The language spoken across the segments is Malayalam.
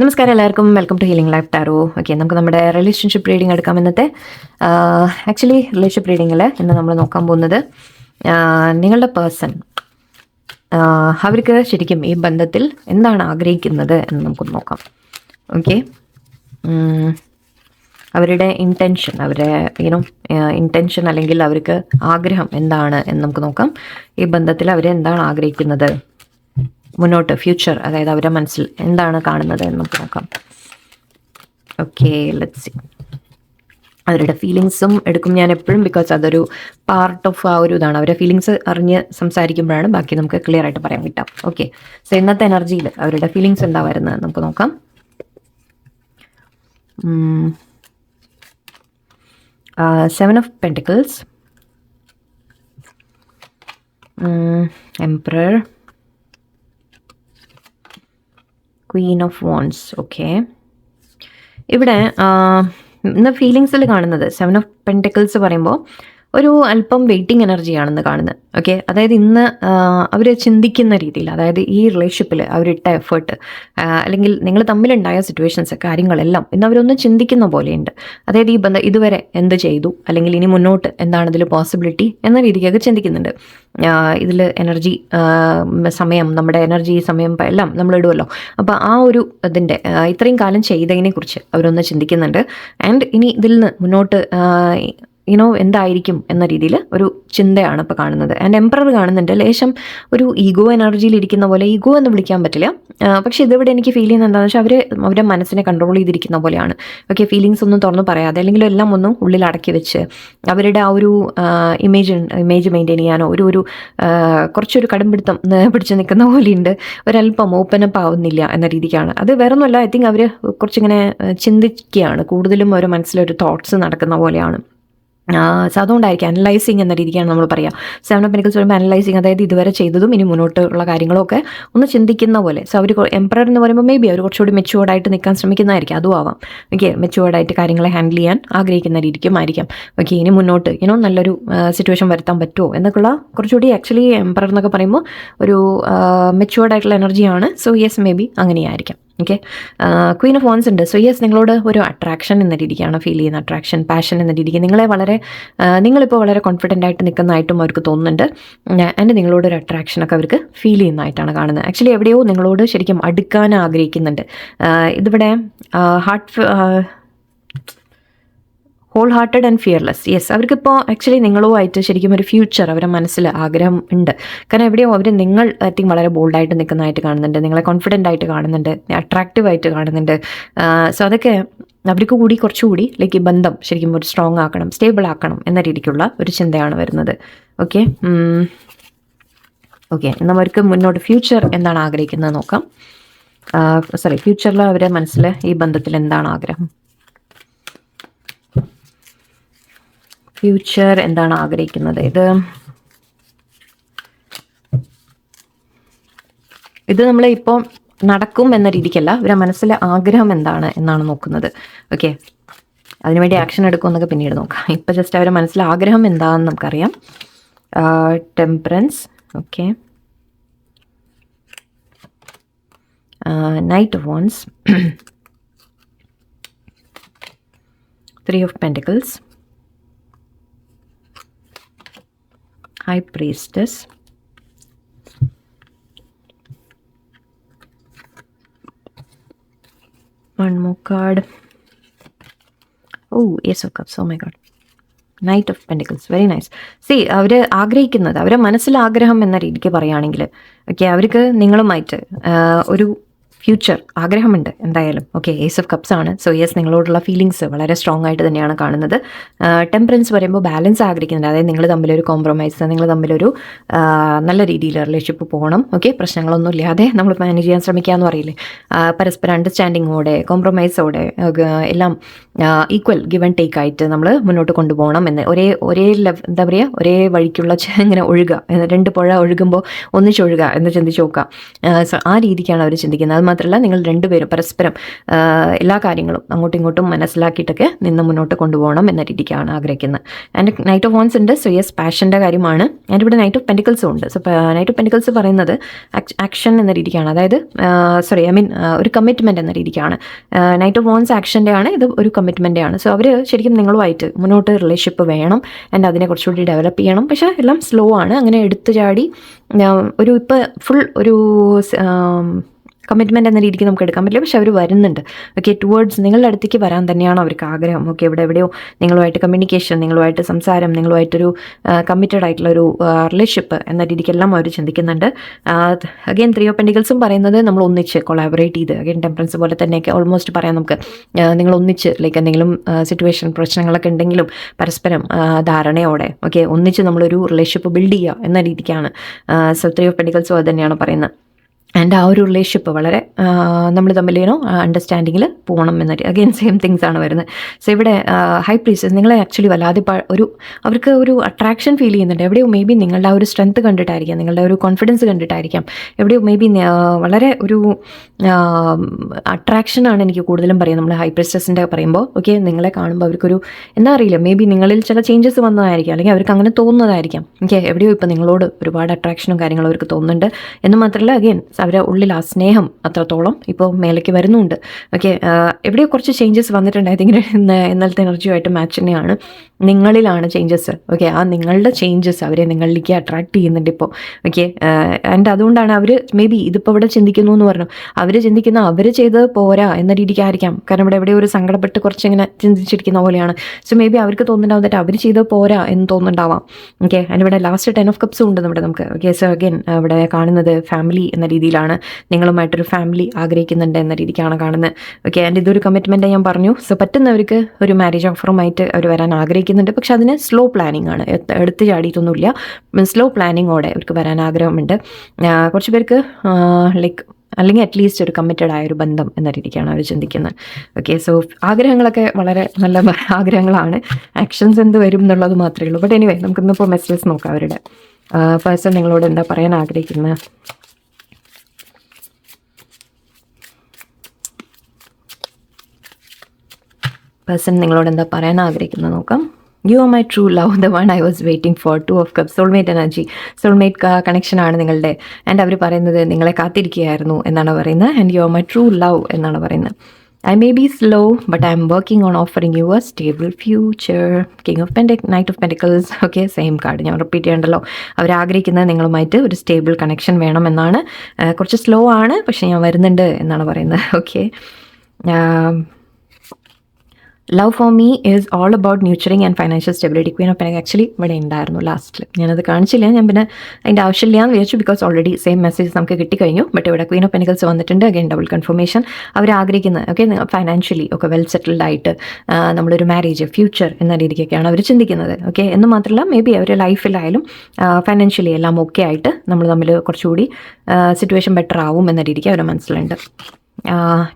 നമസ്കാരം എല്ലാവർക്കും. Welcome to healing life tarot okay നമുക്ക് നമ്മുടെ റിലേഷൻഷിപ്പ് റീഡിംഗ് എടുക്കാം ഇന്നത്തെ. ആക്ച്വലി റിലേഷൻഷിപ്പ് റീഡിങ്ങിൽ ഇന്ന് നമ്മൾ നോക്കാൻ പോകുന്നത് നിങ്ങളുടെ പേഴ്സൺ അവർക്ക് ശരിക്കും ഈ ബന്ധത്തിൽ എന്താണ് ആഗ്രഹിക്കുന്നത് എന്ന് നമുക്ക് നോക്കാം. ഓക്കെ അവരുടെ ഇന്റൻഷൻ അവരുടെ യൂനോ ഇന്റൻഷൻ അല്ലെങ്കിൽ അവർക്ക് ആഗ്രഹം എന്താണ് എന്ന് നമുക്ക് നോക്കാം. ഈ ബന്ധത്തിൽ അവർ എന്താണ് ആഗ്രഹിക്കുന്നത്? മുന്നോട്ട് ഫ്യൂച്ചർ അതായത് അവരുടെ മനസ്സിൽ എന്താണ് കാണുന്നത് എന്ന് നമുക്ക് നോക്കാം. ഓക്കെ ലെറ്റ് സി അവരുടെ ഫീലിങ്സും എടുക്കും ഞാൻ എപ്പോഴും ബിക്കോസ് അതൊരു പാർട്ട് ഓഫ് ആ ഒരു ഇതാണ്. അവരുടെ ഫീലിങ്സ് അറിഞ്ഞ് സംസാരിക്കുമ്പോഴാണ് ബാക്കി നമുക്ക് ക്ലിയർ ആയിട്ട് പറയാൻ കിട്ടാം ഓക്കെ സോ ഇന്നത്തെ എനർജിയിൽ അവരുടെ ഫീലിങ്സ് എന്താ വരുന്നത് നമുക്ക് നോക്കാം. Seven of pentacles emperor queen of wands okay ഇവിടെ ആ, ഇന്ന് ഫീലിങ്സിൽ കാണുന്നത് സെവൻ ഓഫ് പെന്റിക്കിൾസ് പറയുമ്പോൾ ഒരു അല്പം വെയിറ്റിംഗ് എനർജിയാണെന്ന് കാണുന്നത്. ഓക്കെ അതായത് ഇന്ന് അവർ ചിന്തിക്കുന്ന രീതിയിൽ അതായത് ഈ റിലേഷൻഷിപ്പിൽ അവരിട്ട എഫേർട്ട് അല്ലെങ്കിൽ നിങ്ങൾ തമ്മിലുണ്ടായ സിറ്റുവേഷൻസ് കാര്യങ്ങളെല്ലാം ഇന്ന് അവരൊന്ന് ചിന്തിക്കുന്ന പോലെയുണ്ട്. അതായത് ഈ ബന്ധം ഇതുവരെ എന്ത് ചെയ്തു? അല്ലെങ്കിൽ ഇനി മുന്നോട്ട് എന്താണ് ഇതിൽ പോസിബിലിറ്റി എന്ന രീതിക്കൊക്കെ ചിന്തിക്കുന്നുണ്ട്. ഇതിൽ എനർജി സമയം നമ്മുടെ എനർജി സമയം എല്ലാം നമ്മൾ ഇടുമല്ലോ അപ്പോൾ ആ ഒരു ഇതിന്റെ ഇത്രയും കാലം ചെയ്തതിനെക്കുറിച്ച് അവരൊന്ന് ചിന്തിക്കുന്നുണ്ട്. ആൻഡ് ഇനി ഇതിൽ നിന്ന് മുന്നോട്ട് യുനോ എന്തായിരിക്കും എന്ന രീതിയിൽ ഒരു ചിന്തയാണ് ഇപ്പോൾ കാണുന്നത്. ആൻഡ് എംപറർ കാണുന്നുണ്ട്. ലേശം ഒരു ഈഗോ എനർജിയിൽ ഇരിക്കുന്ന പോലെ ഈഗോ എന്ന് വിളിക്കാൻ പറ്റില്ല. പക്ഷെ ഇതിവിടെ എനിക്ക് ഫീൽ ചെയ്യുന്നത് എന്താണെന്ന് വെച്ചാൽ അവർ അവരുടെ മനസ്സിനെ കൺട്രോൾ ചെയ്തിരിക്കുന്ന പോലെയാണ്. ഓക്കെ ഫീലിങ്സ് ഒന്നും തുറന്ന് പറയാതെ അല്ലെങ്കിൽ എല്ലാം ഒന്നും ഉള്ളിൽ അടക്കി വെച്ച് അവരുടെ ആ ഒരു ഇമേജ് ഇമേജ് മെയിന്റെയിൻ ചെയ്യാനോ ഒരു ഒരു കുറച്ചൊരു കടുംപിടുത്തം പിടിച്ച് നിൽക്കുന്ന പോലെയുണ്ട്. ഒരല്പം ഓപ്പൺ അപ്പ് ആവുന്നില്ല എന്ന രീതിക്കാണ്. അത് വേറൊന്നുമല്ല ഐ തിങ്ക് അവർ കുറച്ചിങ്ങനെ ചിന്തിക്കുകയാണ്. കൂടുതലും അവരുടെ മനസ്സിലൊരു തോട്ട്സ് നടക്കുന്ന പോലെയാണ്. സോ അതുകൊണ്ടായിരിക്കും അനലൈസിങ് എന്ന രീതിക്കാണ് നമ്മൾ പറയുക സെവൻ ഓഫ് പെനിക്കൽസ് വരുമ്പോൾ അനലൈസിങ് അതായത് ഇതുവരെ ചെയ്തതും ഇനി മുന്നോട്ടുള്ള കാര്യങ്ങളൊക്കെ ഒന്ന് ചിന്തിക്കുന്ന പോലെ. സോ അവർ എംപറർ എന്ന് പറയുമ്പോൾ മേ ബി അവർ കുറച്ചുകൂടി മെച്ചുവേർഡായിട്ട് നിൽക്കാൻ ശ്രമിക്കുന്നതായിരിക്കും. അതും ആവാം. ഓക്കെ മെച്ചുവേർഡായിട്ട് കാര്യങ്ങളെ ഹാൻഡിൽ ചെയ്യാൻ ആഗ്രഹിക്കുന്ന രീതിക്കും ആയിരിക്കാം ഓക്കെ ഇനി മുന്നോട്ട് ഇനോ നല്ലൊരു സിറ്റുവേഷൻ വരുത്താൻ പറ്റുമോ എന്നൊക്കെയുള്ള കുറച്ചുകൂടി ആക്ച്വലി എംപറർ എന്നൊക്കെ പറയുമ്പോൾ ഒരു മെച്ചുവേർഡായിട്ടുള്ള എനർജിയാണ് സോ യെസ് മേ ബി അങ്ങനെയായിരിക്കാം. ഓക്കെ ക്വീൻ ഓഫ് വോൺസ് ഉണ്ട്. സോ യെസ് നിങ്ങളോട് ഒരു അട്രാക്ഷൻ എന്ന രീതിക്കാണ് ഫീൽ ചെയ്യുന്ന അട്രാക്ഷൻ പാഷൻ എന്ന രീതിക്ക് നിങ്ങളെ വളരെ നിങ്ങളിപ്പോൾ വളരെ കോൺഫിഡന്റ് ആയിട്ട് നിൽക്കുന്നതായിട്ടും അവർക്ക് തോന്നുന്നുണ്ട്. ആൻഡ് നിങ്ങളോട് ഒരു അട്രാക്ഷനൊക്കെ അവർക്ക് ഫീൽ ചെയ്യുന്നതായിട്ടാണ് കാണുന്നത്. ആക്ച്വലി എവിടെയോ നിങ്ങളോട് ശരിക്കും അടുക്കാൻ ആഗ്രഹിക്കുന്നുണ്ട്. ഇതിവിടെ heart whole hearted and fearless yes അവർക്കിപ്പോൾ ആക്ച്വലി നിങ്ങളുമായിട്ട് ശരിക്കും ഒരു ഫ്യൂച്ചർ അവരുടെ മനസ്സിൽ ആഗ്രഹം ഉണ്ട്. കാരണം എവിടെയോ അവർ നിങ്ങൾ ഐ തിങ്ക് വളരെ ബോൾഡായിട്ട് നിൽക്കുന്നതായിട്ട് കാണുന്നുണ്ട്. നിങ്ങളെ കോൺഫിഡന്റ് ആയിട്ട് കാണുന്നുണ്ട്. അട്രാക്റ്റീവ് ആയിട്ട് കാണുന്നുണ്ട്. സോ അതൊക്കെ അവർക്ക് കൂടി കുറച്ചുകൂടി ലൈക്ക് ഈ ബന്ധം ശരിക്കും ഒരു സ്ട്രോങ് ആക്കണം സ്റ്റേബിൾ ആക്കണം എന്ന രീതിക്കുള്ള ഒരു ചിന്തയാണ് വരുന്നത്. ഓക്കെ ഓക്കെ അവർക്ക് മുന്നോട്ട് ഫ്യൂച്ചർ എന്താണ് ആഗ്രഹിക്കുന്നത് നോക്കാം. സോറി ഫ്യൂച്ചറിൽ അവരുടെ മനസ്സിൽ ഈ ബന്ധത്തിൽ എന്താണ് ആഗ്രഹം? ഫ്യൂച്ചർ എന്താണ് ആഗ്രഹിക്കുന്നത്? ഇത് ഇത് നമ്മൾ ഇപ്പോൾ നടക്കും എന്ന രീതിക്കല്ല ഇവരെ മനസ്സിലെ ആഗ്രഹം എന്താണ് എന്നാണ് നോക്കുന്നത്. ഓക്കെ അതിനുവേണ്ടി ആക്ഷൻ എടുക്കും എന്നൊക്കെ പിന്നീട് നോക്കാം. ഇപ്പം ജസ്റ്റ് അവരെ മനസ്സിലെ ആഗ്രഹം എന്താണെന്ന് നമുക്കറിയാം. Temperance okay knight of wands three of pentacles High Priestess. One more card. Oh, Ace of Cups. Oh my God. Knight of pentacles very nice see അവർ ആഗ്രഹിക്കുന്നത് അവരെ മനസ്സിൽ ആഗ്രഹം എന്ന രീതിക്ക് പറയുകയാണെങ്കിൽ ഓക്കെ അവർക്ക് നിങ്ങളുമായിട്ട് ഒരു ഫ്യൂച്ചർ ആഗ്രഹമുണ്ട് എന്തായാലും. ഓക്കെ ഏസ് ഓഫ് കപ്സ് ആണ്. സോ യെസ് നിങ്ങളോടുള്ള ഫീലിങ്സ് വളരെ സ്ട്രോങ് ആയിട്ട് തന്നെയാണ് കാണുന്നത്. ടെമ്പറൻസ് പറയുമ്പോൾ ബാലൻസ് ആഗ്രഹിക്കുന്നുണ്ട്. അതായത് നിങ്ങൾ തമ്മിലൊരു കോംപ്രമൈസ് നിങ്ങൾ തമ്മിലൊരു നല്ല രീതിയിൽ റിലേഷൻഷിപ്പ് പോകണം. ഓക്കെ പ്രശ്നങ്ങളൊന്നും ഇല്ലാതെ നമ്മൾ മാനേജ് ചെയ്യാൻ ശ്രമിക്കുക എന്ന് പറയില്ലേ പരസ്പരം അണ്ടർസ്റ്റാൻഡിങ്ങോടെ കോംപ്രമൈസോടെ എല്ലാം ഈക്വൽ ഗിവ് ആൻഡ് ടേക്ക് ആയിട്ട് നമ്മൾ മുന്നോട്ട് കൊണ്ടുപോകണം എന്ന്. ഒരേ ഒരേ ലെവ എന്താ പറയുക ഒരേ വഴിക്കുള്ള ഇങ്ങനെ ഒഴുകുക. രണ്ട് പുഴ ഒഴുകുമ്പോൾ ഒന്നിച്ചൊഴുകുക എന്ന് ചിന്തിച്ച് നോക്കുക. ആ രീതിക്കാണ് അവർ ചിന്തിക്കുന്നത്. അത് മാത്രം മാത്രമല്ല നിങ്ങൾ രണ്ടുപേരും പരസ്പരം എല്ലാ കാര്യങ്ങളും അങ്ങോട്ടും ഇങ്ങോട്ടും മനസ്സിലാക്കിയിട്ടൊക്കെ നിന്ന് മുന്നോട്ട് കൊണ്ടുപോകണം എന്ന രീതിക്കാണ് ആഗ്രഹിക്കുന്നത്. ആൻഡ് നൈറ്റ് ഓഫ് വോൺസ് ഉണ്ട് സോ യെസ് പാഷന്റെ കാര്യമാണ്. ആൻഡ് ഇവിടെ നൈറ്റ് ഓഫ് പെന്റിക്കൽസും ഉണ്ട്. സോ നൈറ്റ് ഓഫ് പെന്റിക്കൽസ് പറയുന്നത് ആക്ഷൻ എന്ന രീതിക്കാണ്. അതായത് സോറി ഐ മീൻ ഒരു കമ്മിറ്റ്മെന്റ് എന്ന രീതിക്കാണ്. നൈറ്റ് ഓഫ് വോൺസ് ആക്ഷന്റെ ആണ് ഇത് ഒരു കമ്മിറ്റ്മെന്റ് ആണ് സോ അവർ ശരിക്കും നിങ്ങളുമായിട്ട് മുന്നോട്ട് റിലേഷൻഷിപ്പ് വേണം ആൻഡ് അതിനെ കുറച്ചുകൂടി ഡെവലപ്പ് ചെയ്യണം. പക്ഷേ എല്ലാം സ്ലോ ആണ്. അങ്ങനെ എടുത്തു ചാടി ഒരു ഇപ്പോൾ ഫുൾ ഒരു കമ്മിറ്റ്മെന്റ് എന്ന രീതിക്ക് നമുക്ക് എടുക്കാൻ പറ്റില്ല. പക്ഷെ അവർ വരുന്നുണ്ട്. ഓക്കെ ടുവേർഡ്സ് നിങ്ങളുടെ അടുത്തേക്ക് വരാൻ തന്നെയാണ് അവർക്ക് ആഗ്രഹം? ഓക്കെ ഇവിടെ എവിടെയോ നിങ്ങളുമായിട്ട് കമ്മ്യൂണിക്കേഷൻ നിങ്ങളുമായിട്ട് സംസാരം നിങ്ങളുമായിട്ടൊരു കമ്മിറ്റഡ് ആയിട്ടുള്ള ഒരു റിലേഷൻഷിപ്പ് എന്ന രീതിക്കെല്ലാം അവർ ചിന്തിക്കുന്നുണ്ട്. അഗെയിൻ ത്രീ ഓഫ് പറയുന്നത് നമ്മൾ ഒന്നിച്ച് കൊളാബറേറ്റ് ചെയ്ത്. അഗെയിൻ ടെമ്പറൻസ് പോലെ തന്നെയൊക്കെ ഓൾമോസ്റ്റ് പറയാം നമുക്ക്. നിങ്ങൾ ഒന്നിച്ച് ലൈക്ക് എന്തെങ്കിലും സിറ്റുവേഷൻ പ്രശ്നങ്ങളൊക്കെ ഉണ്ടെങ്കിലും പരസ്പരം ധാരണയോടെ ഓക്കെ ഒന്നിച്ച് നമ്മളൊരു റിലേഷൻഷിപ്പ് ബിൽഡ് ചെയ്യുക എന്ന രീതിക്കാണ്. സോ ത്രീ ഓഫ് പെൻഡിക്കൽസും അത് തന്നെയാണ് പറയുന്നത്. ആൻഡ് ആ ഒരു റിലേഷൻഷിപ്പ് വളരെ നമ്മൾ തമ്മിൽ യൂണോ അണ്ടർസ്റ്റാൻഡിങ്ങിൽ പോകണം എന്ന അഗെയിൻ സെയിം തിങ്സ് ആണ് വരുന്നത്. സോ ഇവിടെ ഹൈ പ്ലീസസ് നിങ്ങളെ ആക്ച്വലി വല്ലാതെ ഒരു അവർക്ക് ഒരു അട്രാക്ഷൻ ഫീൽ ചെയ്യുന്നുണ്ട്. എവിടെയോ മേ ബി നിങ്ങളുടെ ആ ഒരു സ്ട്രെങ്ത് കണ്ടിട്ടായിരിക്കാം നിങ്ങളുടെ ഒരു കോൺഫിഡൻസ് കണ്ടിട്ടായിരിക്കാം. എവിടെയോ മേ ബി വളരെ ഒരു അട്രാക്ഷനാണ് എനിക്ക് കൂടുതലും പറയുന്നത്. നമ്മൾ ഹൈ പ്രീസസിന്റെ പറയുമ്പോൾ ഓക്കെ നിങ്ങളെ കാണുമ്പോൾ അവർക്കൊരു എന്താ അറിയില്ല മേ ബി നിങ്ങളിൽ ചില ചേഞ്ചസ് വന്നതായിരിക്കാം അല്ലെങ്കിൽ അവർക്ക് അങ്ങനെ തോന്നുന്നതായിരിക്കാം. ഓക്കെ എവിടെയോ ഇപ്പോൾ നിങ്ങളോട് ഒരുപാട് അട്രാക്ഷനും കാര്യങ്ങളും അവർക്ക് തോന്നുന്നുണ്ട്. എന്ന് മാത്രമല്ല അഗെയിൻ അവരുടെ ഉള്ളിൽ ആ സ്നേഹം അത്രത്തോളം ഇപ്പോൾ മേലേക്ക് വരുന്നുണ്ട്. ഓക്കെ എവിടെയോ കുറച്ച് ചേഞ്ചസ് വന്നിട്ടുണ്ട് തിങ്ക് ഇന്നലത്തെ എനർജിയുമായിട്ട് മാച്ച് തന്നെയാണ്. നിങ്ങളിലാണ് ചേഞ്ചസ് ഓക്കെ ആ നിങ്ങളുടെ ചേഞ്ചസ് അവരെ നിങ്ങളിലേക്ക് അട്രാക്ട് ചെയ്യുന്നുണ്ട് ഇപ്പോൾ. ഓക്കെ ആൻഡ് അതുകൊണ്ടാണ് അവർ മേ ബി ഇതിപ്പോൾ ഇവിടെ ചിന്തിക്കുന്നു എന്ന് പറഞ്ഞു. അവർ ചിന്തിക്കുന്ന അവർ ചെയ്തത് പോരാ എന്ന രീതിക്കായിരിക്കാം. കാരണം ഇവിടെ എവിടെയോ ഒരു സങ്കടപ്പെട്ട് കുറച്ചിങ്ങനെ ചിന്തിച്ചിരിക്കുന്ന പോലെയാണ്. സോ മേ ബി അവർക്ക് തോന്നുന്നുണ്ടാവും അവർ ചെയ്തത് പോരാ എന്ന് തോന്നുന്നുണ്ടാവാം. ഓക്കെ ആൻഡ് ഇവിടെ ലാസ്റ്റ് ടെൻ ഓഫ് കപ്സും ഉണ്ട് നമ്മുടെ നമുക്ക്. ഓക്കെ സോ അഗൈൻ ഇവിടെ കാണുന്നത് ഫാമിലി എന്ന രീതിയിലാണ് നിങ്ങളുമായിട്ടൊരു ഫാമിലി ആഗ്രഹിക്കുന്നുണ്ട് എന്ന രീതിക്കാണ് കാണുന്നത്. ഓക്കെ ആൻഡ് ഇതൊരു കമ്മിറ്റ്മെന്റ് ഞാൻ പറഞ്ഞു. സോ പറ്റുന്നവർക്ക് ഒരു മാരേജ് ഓഫറുമായിട്ട് അവർ വരാൻ ആഗ്രഹിക്കുന്നുണ്ട്. പക്ഷെ അതിന് സ്ലോ പ്ലാനിങ് ആണ്. എടുത്തു ചാടിയിട്ടൊന്നുമില്ല. സ്ലോ പ്ലാനിങ്ങോടെ അവർക്ക് വരാൻ ആഗ്രഹമുണ്ട്. കുറച്ച് പേർക്ക് ലൈക്ക് അല്ലെങ്കിൽ അറ്റ്ലീസ്റ്റ് ഒരു കമ്മിറ്റഡ് ആയ ഒരു ബന്ധം എന്ന രീതിക്കാണ് അവർ ചിന്തിക്കുന്നത്. ഓക്കെ സോ ആഗ്രഹങ്ങളൊക്കെ വളരെ നല്ല ആഗ്രഹങ്ങളാണ്. ആക്ഷൻസ് എന്ത് വരും എന്നുള്ളത് മാത്രമേ ഉള്ളൂ. ബട്ട് എനിവേ നമുക്കിന്നിപ്പോൾ മെസ്സേജസ് നോക്കാം അവരുടെ. പേഴ്സൺ നിങ്ങളോട് എന്താ പറയാൻ ആഗ്രഹിക്കുന്നത് പേഴ്സൺ നിങ്ങളോട് എന്താ പറയാൻ ആഗ്രഹിക്കുന്നത് നോക്കാം. You are my true love the one I was waiting for two of cup soulmate energy soulmate connection ആണ് നിങ്ങളുടെ. ആൻഡ് അവർ പറയുന്നത് നിങ്ങളെ കാത്തിരിക്കുകയായിരുന്നു എന്നാണ് പറയുന്നത്. And you are my true love എന്നാണ് പറയുന്നത്. I may be slow but I'm working on offering you a stable future king of penta knight of pentacles okay same card ഞാൻ റിപ്പീറ്റ് ചെയ്യണ്ടല്ലോ. അവർ ആഗ്രഹിക്കുന്നത് നിങ്ങളുമായിട്ട് ഒരു സ്റ്റേബിൾ കണക്ഷൻ വേണമെന്നാണ് കുറച്ച് സ്ലോ ആണ് പക്ഷേ ഞാൻ വരുന്നുണ്ട് എന്നാണ് പറയുന്നത്. Okay love for me is all about nurturing and financial stability queen of pentacles actually ഇവിടെ ഉണ്ടായിരുന്നു ലാസ്റ്റിൽ ഞാനത് കാണിച്ചില്ല. ഞാൻ പിന്നെ അതിന്റെ ആവശ്യമില്ല എന്ന് വിചാരിച്ചു ബിക്കോസ് ഓൾറെഡി സെയിം മെസ്സേജ് നമുക്ക് കിട്ടിക്കഴിഞ്ഞു. ബട്ട് ഇവിടെ ക്വീൻ ഓഫ് പെനിക്കൽസ് വന്നിട്ടുണ്ട്. അഗൈൻ ഡബിൾ കൺഫർമേഷൻ അവർ ആഗ്രഹിക്കുന്നത് ഓക്കെ ഫൈനാൻഷ്യലി ഒക്കെ വെൽ സെറ്റിൽഡ് ആയിട്ട് നമ്മളൊരു മാരേജ് ഫ്യൂച്ചർ എന്ന രീതിക്കൊക്കെയാണ് അവർ ചിന്തിക്കുന്നത്. ഓക്കെ എന്ന് മാത്രമല്ല മേ ബി അവരുടെ ലൈഫിലായാലും ഫൈനാൻഷ്യലി എല്ലാം ഓക്കെ ആയിട്ട് നമ്മൾ തമ്മിൽ കുറച്ചുകൂടി സിറ്റുവേഷൻ ബെറ്റർ ആവും എന്ന രീതിക്ക് അവർ മനസ്സിലുണ്ട്.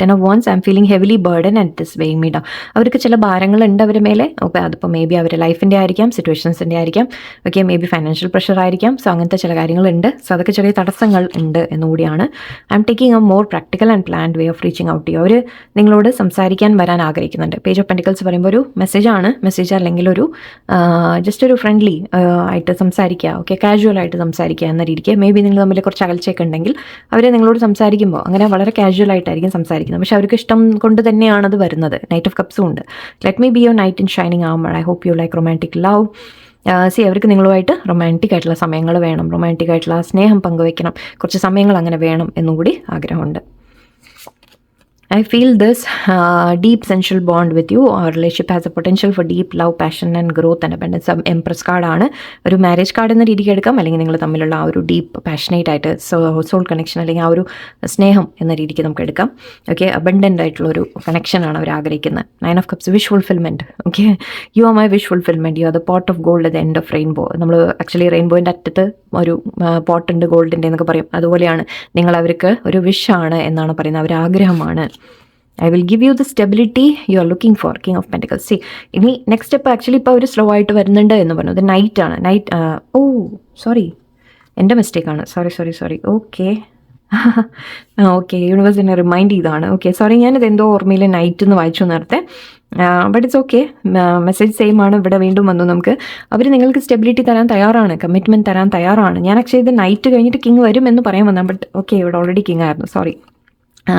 Ten of wands I'm feeling heavily burden and this weighing me down അവർക്ക് ചില ഭാരങ്ങളുണ്ട് അവരുടെ മേലെ. ഓക്കെ അതിപ്പോൾ മേ ബി അവരുടെ ലൈഫിന്റെ ആയിരിക്കാം സിറ്റുവേഷൻസിന്റെ ആയിരിക്കാം. Okay may be financial pressure ആയിരിക്കാം. സോ അങ്ങനത്തെ ചില കാര്യങ്ങളുണ്ട്. സോ അതൊക്കെ ചെറിയ തടസ്സങ്ങൾ ഉണ്ട് എന്നുകൂടിയാണ്. I'm taking a more practical and planned way of reaching out ചെയ്യും അവർ നിങ്ങളോട് സംസാരിക്കാൻ വരാൻ ആഗ്രഹിക്കുന്നുണ്ട്. പേജ് ഓഫ് പെൻഡിക്കൽസ് പറയുമ്പോൾ ഒരു മെസ്സേജാണ് മെസ്സേജ് അല്ലെങ്കിൽ ഒരു ജസ്റ്റ് ഒരു ഫ്രണ്ട്ലി ആയിട്ട് സംസാരിക്കുക. ഓക്കെ കാഷ്വൽ ആയിട്ട് സംസാരിക്കുക എന്ന രീതിക്ക്. മേ ബി നിങ്ങൾ തമ്മിൽ കുറച്ച് അകൽച്ചയൊക്കെ ഉണ്ടെങ്കിൽ അവർ നിങ്ങളോട് സംസാരിക്കുമ്പോൾ അങ്ങനെ വളരെ കാഷ്വൽ ആയിട്ടായിരിക്കും സംസാരിക്കുന്നത്. പക്ഷെ അവർക്ക് ഇഷ്ടം കൊണ്ട് തന്നെയാണ് അത് വരുന്നത്. നൈറ്റ് ഓഫ് കപ്സും ഉണ്ട്. Let me be your knight in shining ആവുമ്പോൾ I hope you like romantic love see അവർക്ക് നിങ്ങളുമായിട്ട് റൊമാന്റിക് ആയിട്ടുള്ള സമയങ്ങൾ വേണം. റൊമാന്റിക് ആയിട്ടുള്ള സ്നേഹം പങ്കുവയ്ക്കണം കുറച്ച് സമയങ്ങൾ അങ്ങനെ വേണം എന്നുകൂടി ആഗ്രഹമുണ്ട്. I feel this deep sensual bond with you you. Relationship has has potential for deep love passion and growth and and abundance. Empress കാർഡാണ് ഒരു മാരേജ് കാർഡ് എന്ന രീതിക്ക് എടുക്കാം. അല്ലെങ്കിൽ നിങ്ങൾ തമ്മിലുള്ള ആ ഒരു ഡീപ്പ് പാഷനേറ്റ് ആയിട്ട് സോൾ കണക്ഷൻ അല്ലെങ്കിൽ ആ ഒരു സ്നേഹം എന്ന രീതിക്ക് നമുക്ക് എടുക്കാം. ഓക്കെ അബണ്ടന്റ് ആയിട്ടുള്ള ഒരു കണക്ഷനാണ് അവർ ആഗ്രഹിക്കുന്നത്. Nine of cups wish fulfilment okay you are my wish fulfilment you are the pot of gold the end of rainbow നമ്മൾ ആക്ച്വലി റെയിൻബോയിന്റെ അറ്റത്ത് ഒരു പോട്ടുണ്ട് ഗോൾഡിന്റെ എന്നൊക്കെ പറയും. അതുപോലെയാണ്. നിങ്ങൾ അവർക്ക് ഒരു വിഷാണ് എന്നാണ് പറയുന്നത്. അവർ ആഗ്രഹമാണ് I will give you the stability you are looking for king of pentacles see ഇനി നെക്സ്റ്റ് സ്റ്റെപ്പ് ആക്ച്വലി ഇപ്പോൾ അവർ സ്ലോ ആയിട്ട് വരുന്നുണ്ട് എന്ന് പറഞ്ഞു. ഇത് നൈറ്റ് ആണ്. നൈറ്റ് ഓ സോറി എന്റെ മിസ്റ്റേക്കാണ് sorry sorry sorry okay okay universe എന്നെ റിമൈൻഡ് ചെയ്താണ് ഓക്കെ സോറി ഞാനിത് എന്തോ ഓർമ്മയിൽ നൈറ്റ് എന്ന് വായിച്ചു നേരത്തെ. But it's okay message same ആണ്. ഇവിടെ വീണ്ടും വന്നു നമുക്ക്. അവർ നിങ്ങൾക്ക് സ്റ്റെബിലിറ്റി തരാൻ തയ്യാറാണ്. കമ്മിറ്റ്മെന്റ് തരാൻ തയ്യാറാണ്. ഞാൻ ആക്ച്വലി ഇത് നൈറ്റ് കഴിഞ്ഞിട്ട് കിങ് വരും എന്ന് പറയാൻ വന്നാൽ ബട്ട് ഓക്കെ ഇവിടെ ഓൾറെഡി കിങ് ആയിരുന്നു. സോറി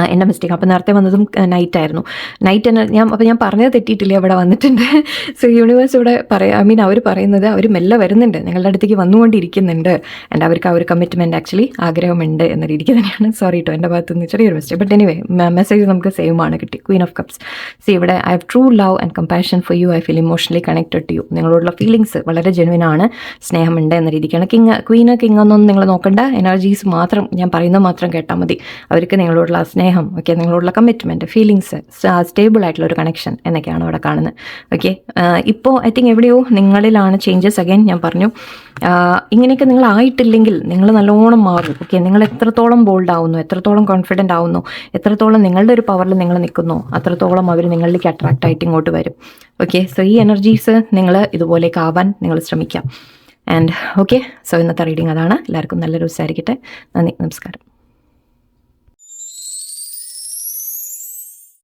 എന്റെ മിസ്റ്റേക്ക് അപ്പോൾ നേരത്തെ വന്നതും നൈറ്റ് ആയിരുന്നു. നൈറ്റ് തന്നെ ഞാൻ അപ്പോൾ ഞാൻ പറഞ്ഞത് തെറ്റിയിട്ടില്ല ഇവിടെ വന്നിട്ടുണ്ട്. സോ യൂണിവേഴ്സ് ഇവിടെ പറയാം ഐ മീൻ അവർ പറയുന്നത് അവർ മെല്ലെ വരുന്നുണ്ട്. നിങ്ങളുടെ അടുത്തേക്ക് വന്നുകൊണ്ടിരിക്കുന്നുണ്ട്. ആൻഡ് അവർക്ക് ആ ഒരു കമ്മിറ്റ്മെന്റ് ആക്ച്വലി ആഗ്രഹമുണ്ട് എന്ന രീതിക്ക് തന്നെയാണ്. സോറി കേട്ടോ എന്റെ ഭാഗത്ത് നിന്ന് ചെറിയൊരു മിസ്റ്റേക്ക് ബട്ട് എനിവേ മെസ്സേജ് നമുക്ക് സെയിം ആണ് കിട്ടി. ക്വീൻ ഓഫ് കപ്സ് സി ഇവിടെ I have true love and compassion for you I feel emotionally connected to you നിങ്ങളോടുള്ള ഫീലിങ്സ് വളരെ ജെനുവിൻ ആണ്. സ്നേഹമുണ്ട് എന്ന രീതിക്കാണ്. കിങ് ക്വീന് കിങ് ഒന്നും നിങ്ങൾ നോക്കണ്ട. എനർജീസ് മാത്രം ഞാൻ പറയുന്നത് മാത്രം കേട്ടാൽ മതി. അവർക്ക് നിങ്ങളോടുള്ള സ്നേഹം ഓക്കെ നിങ്ങളോടുള്ള കമ്മിറ്റ്മെന്റ് ഫീലിങ്സ് സ്റ്റേബിൾ ആയിട്ടുള്ള ഒരു കണക്ഷൻ എന്നൊക്കെയാണ് ഇവിടെ കാണുന്നത്. ഓക്കെ ഇപ്പോൾ ഐ തിങ്ക് എവിടെയോ നിങ്ങളിലാണ് ചേഞ്ചസ് അഗൈൻ ഞാൻ പറഞ്ഞു. ഇങ്ങനെയൊക്കെ നിങ്ങൾ ആയിട്ടില്ലെങ്കിൽ നിങ്ങൾ നല്ലോണം മാറും. ഓക്കെ നിങ്ങൾ എത്രത്തോളം ബോൾഡ് ആവുന്നു എത്രത്തോളം കോൺഫിഡന്റ് ആവുന്നു എത്രത്തോളം നിങ്ങളുടെ ഒരു പവറിൽ നിങ്ങൾ നിൽക്കുന്നു അത്രത്തോളം അവർ നിങ്ങളിലേക്ക് അട്രാക്റ്റ് ആയിട്ട് ഇങ്ങോട്ട് വരും. ഓക്കെ സോ ഈ എനർജീസ് നിങ്ങൾ ഇതുപോലെയൊക്കെ ആവാൻ നിങ്ങൾ ശ്രമിക്കാം. ആൻഡ് ഓക്കെ സോ ഇന്നത്തെ റീഡിംഗ് അതാണ്. എല്ലാവർക്കും നല്ലൊരു ദിവസമായിരിക്കട്ടെ. നന്ദി നമസ്കാരം.